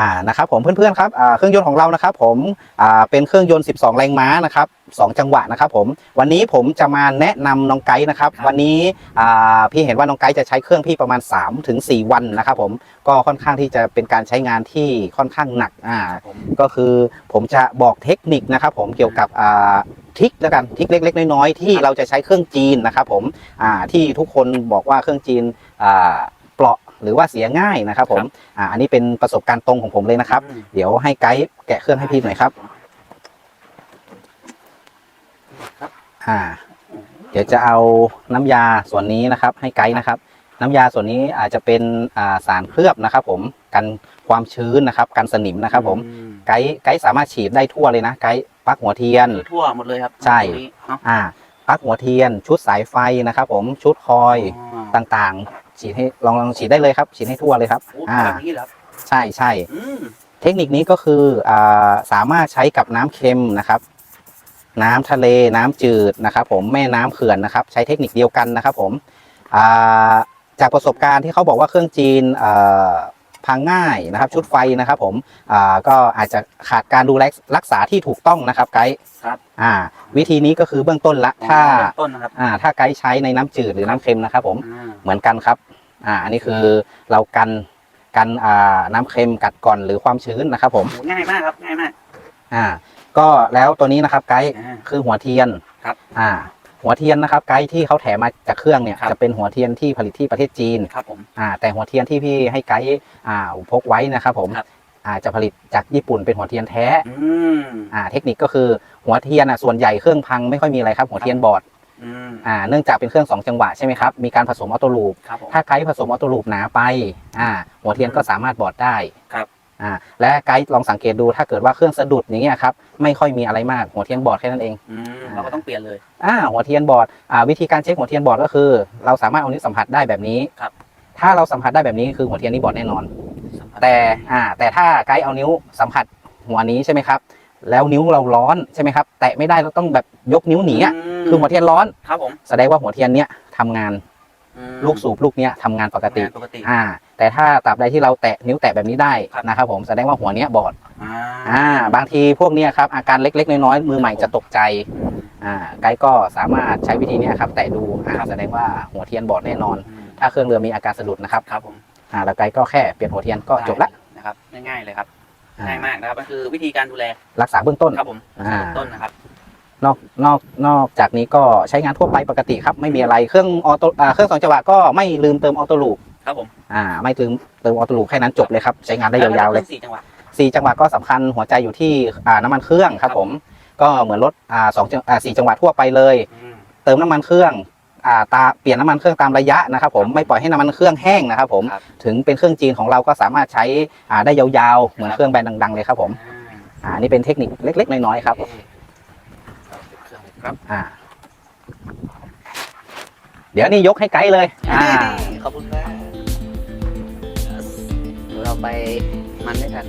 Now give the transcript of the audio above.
อ่านะครับผมเพื่อนๆครับอ่าเครื่องยนต์ของเรานะครับผมอ่าเป็นเครื่องยนต์ 12 แรงม้านะครับ2จังหวะนะครับผมวันนี้ผมจะมาแนะนำน้องไกด์นะครับวันนี้อ่าพี่เห็นว่าน้องไกด์จะใช้เครื่องพี่ประมาณ3ถึง4วันนะครับผมก็ค่อนข้างที่จะเป็นการใช้งานที่ค่อนข้างหนักอ่าครับผมก็คือผมจะบอกเทคนิคนะครับผมเกี่ยวกับอ่าทริกแล้วกันทริกเล็ก ๆ น้อยๆที่เราจะใช้เครื่องจีนนะครับผมอ่าที่ทุกคนบอกว่าเครื่องจีนอ่า เปราะหรือว่าเสียง่ายนะครับผมอ่าอันนี้เป็นประสบการณ์ตรงของผมเลยนะครับอืมเดี๋ยวให้ไกด์แกะเครื่องให้พี่หน่อยครับครับอ่า เดี๋ยวจะเอาน้ำยาส่วนนี้นะครับ ให้ไกด์นะครับ น้ำยาส่วนนี้อาจจะเป็นอ่าสารเคลือบนะครับ ผมกันความชื้นนะครับกันสนิมนะครับ ผมอืมไกด์ไกด์สามารถฉีดได้ทั่วเลยนะไกด์ปลั๊กหัวเทียนคือทั่วหมดเลยครับใช่ตรงนี้เนาะอ่าปลั๊กหัวเทียนชุดสายไฟนะครับ ผมชุดคอยอ๋อต่างๆ ฉีดให้ลองลองฉีดได้เลยครับ ฉีดให้ทั่วเลยครับโอ้อ่าแบบนี้เหรอครับใช่ใช่อืมเทคนิคนี้ก็คืออาสามารถใช้กับน้ำเค็มนะครับ น้ำทะเลน้ำจืดนะครับ ผมแม่น้ำเขื่อนนะครับ ใช้เทคนิคเดียวกันนะครับ ผมอ่าจากประสบการณ์ที่เขาบอกว่าเครื่องจีนอ่า พังง่ายนะครับ ชุดไฟนะครับ ผมอ่าก็อาจจะขาดการดูแลรักษาที่ถูกต้องนะครับไกด์ครับอ่า วิธีนี้ก็คือเบื้องต้นละถ้าเริ่มต้นนะครับอ่าถ้าไกด์ใช้ในน้ำจืดหรือน้ำเค็มนะครับ ผมอ่าเหมือนกันครับอ่าอันนี้คือเรากันกันอ่าน้ำเค็มกัดก่อนหรือความชื้นนะครับผมโหง่ายมากครับง่ายมากอ่า ก็แล้วตัวนี้นะครับไกด์อ่าคือหัวเทียนครับ อ่า หัวเทียนนะครับไกด์ที่เขาแถมมาจากเครื่องเนี่ยครับ จะเป็นหัวเทียนที่ผลิตที่ประเทศจีนครับผม อ่าแต่หัวเทียนที่พี่ให้ไกด์อ่าพกไว้นะครับผมครับ อ่าจะผลิตจากญี่ปุ่นเป็นหัวเทียนแท้อืมอ่าเทคนิคก็คือหัวเทียนอะส่วนใหญ่เครื่องพังไม่ค่อยมีอะไรครับหัวเทียนบอดอืมอ่าเนื่องจากเป็นเครื่องสองจังหวะใช่ไหมครับมีการผสมออโต้ลูป ครับผม ถ้าไกด์ผสมออโต้ลูปหนาไปอ่าหัวเทียนก็สามารถบอดได้ครับ อ่าและไกด์ลองสังเกตดูถ้าเกิดว่าเครื่องสะดุดอย่างเงี้ยครับไม่ค่อยมีอะไรมากหัวเทียนบอดแค่นั้นเอง อืม เราก็ต้องเปลี่ยนเลยอ่าหัวเทียนบอดอ่าวิธีการเช็คหัวเทียนบอดก็คือ เราสามารถเอานิ้วสัมผัสได้แบบนี้ครับ ถ้าเราสัมผัสได้แบบนี้คือหัวเทียนนี้บอดแน่นอนสัมผัสแต่อ่าแต่ถ้าไกด์เอานิ้วสัมผัสหัวนี้ใช่ไหมครับ แล้วนิ้วเราร้อนใช่ไหมครับ แตะไม่ได้เราต้องแบบยกนิ้วหนีอะมคือหัวเทียนร้อนครับผมแสดงว่าหัวเทียนเนี้ยทำงานอืมลูกสูบลูกเนี้ยทำงานปกติงานปกติ อ่า แต่ถ้าตราบใดที่เราแตะนิ้วแตะแบบนี้ได้ครับนะครับผมแสดงว่าหัวเนี้ยบอดอ่าอ่า บางทีพวกเนี้ยครับอาการเล็กๆ น้อยๆมือใหม่จะตกใจ อ่าไกด์ก็สามารถใช้วิธีเนี้ยครับแตะดูอ่าแสดงว่าหัวเทียนบอดแน่นอนอืมถ้าเครื่องเรือมีอาการสะดุดนะครับครับผมอ่าแล้วไกด์ก็แค่เปลี่ยนหัวเทียนก็จบละได้นะครับง่ายๆเลยครับอ่าง่ายมากนะครับก็คือวิธีการดูแลรักษาเบื้องต้นครับผมอ่าต้นนะครับนอกนอกนอกจากนี้ก็ใช้งานทั่วไปปกติครับ ไม่มีอะไรเครื่องออโต้อ่าเครื่องสองจังหวะก็ไม่ลืมเติมออโต้ลูปครับผมอ่าไม่ลืมเติมออโต้ลูปแค่นั้นจบเลยครับ ใช้งานได้ยาวๆเลยแสี่จังหวะสี่จังหวะก็สำคัญหัวใจอยู่ที่อ่าน้ำมันเครื่องครับผม ก็เหมือนรถอ่าสองจังอ่าสี่จังหวะทั่วไปเลยอืมเติมน้ำมันเครื่องอ่าตาเปลี่ยนน้ำมันเครื่องตามระยะนะครับผมไม่ปล่อยให้น้ำมันเครื่องแห้งนะครับผมครับถึงเป็นเครื่องจีนของเราก็สามารถใช้อ่าได้ยาวๆเหมือนเครื่องแบรนด์ดังๆเลยครับผมอ่าอ่านี่เป็นเทคนิคเล็กๆน้อยๆครับโอเคเครื่องเลยครับอ่าเดี๋ยวนี่ยกให้ไกด์เลยอ่าขอบคุณครับเดี๋ยวเราไปมันด้วยกัน